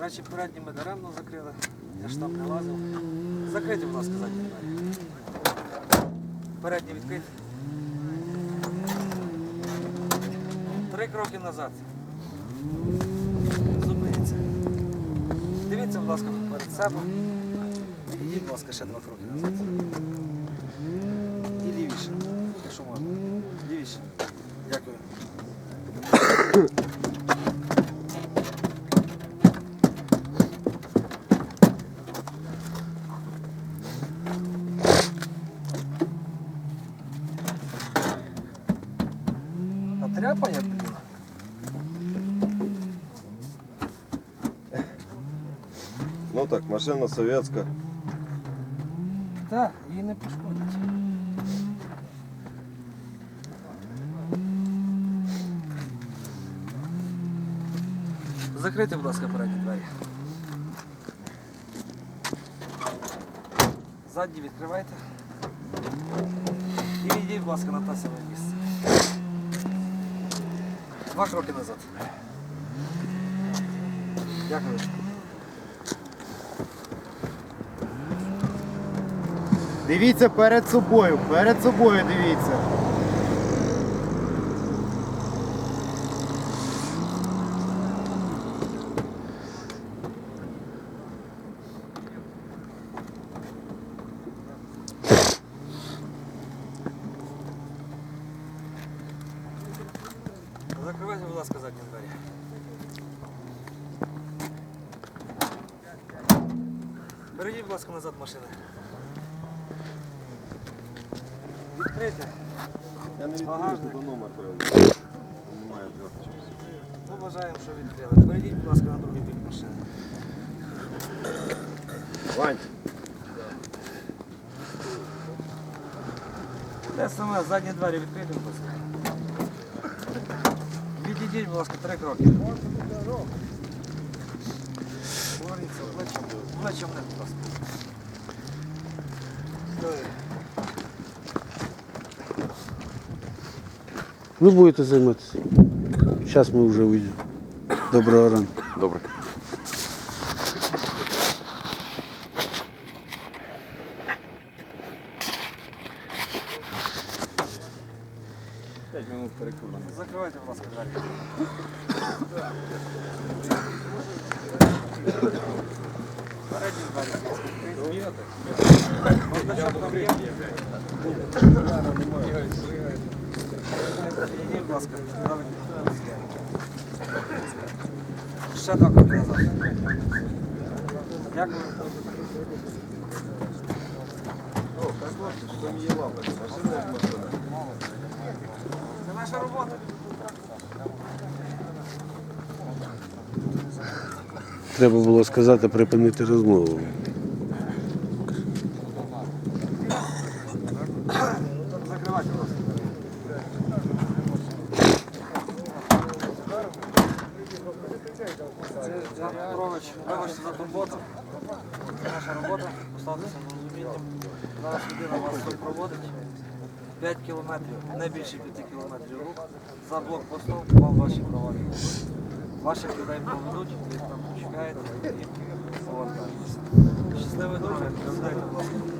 Речі передні ми даремно закрили. Я ж там не лазив. Закрийте, будь ласка, задні двері. Передні відкриті. Три кроки назад. Зупиніться. Дивіться, будь ласка, перед себе. Ідіть, будь ласка, ще два кроки назад. А тряпа як блін. Ну так, машина советська. Так, її не пошкодять. Закрийте, будь ласка, передні двері. Задні відкривайте. І йдіть, будь ласка, на те саме місце. Два кроки назад. Дякую. Дивіться перед собою, перед собою дивіться. Закривайте, будь ласка, задні двері. Перейдіть, будь ласка, назад машини. Відкрийте. Я не відкрию, номер треба. Немає зв'язку. Ми вважаємо, що відкрили. Перейдіть, будь ласка, на другий бік машини. Вань, Те саме, задні двері відкрийте, будь ласка. Відійдіть, будь ласка, три кроки. Поверніться плечем. Плечем не, будь ласка. Стой. Ви будете займатися. Зараз ми вже вийдемо. Доброго ранку. Добре. П'ять минут перекурено. Закривайте, будь ласка, двері. Передні двері, будь ласка, відкриті. Бардачок там є? Підійдіть, будь ласка, правильно. Ще кроки назад. Дякую. О, так хлопці, що там є лапи. Машина як машина. Це наша робота. Треба було сказати припинити розмову. Вибачте за турботу. Наша робота, поставтеся на розуміння. Зараз людина вас проводить. 5 кілометрів, не більше 5 кілометрів рух. За блокпостом вам ваші права. Ваших людей проведуть, ви там чекаєте Щасливий ласка.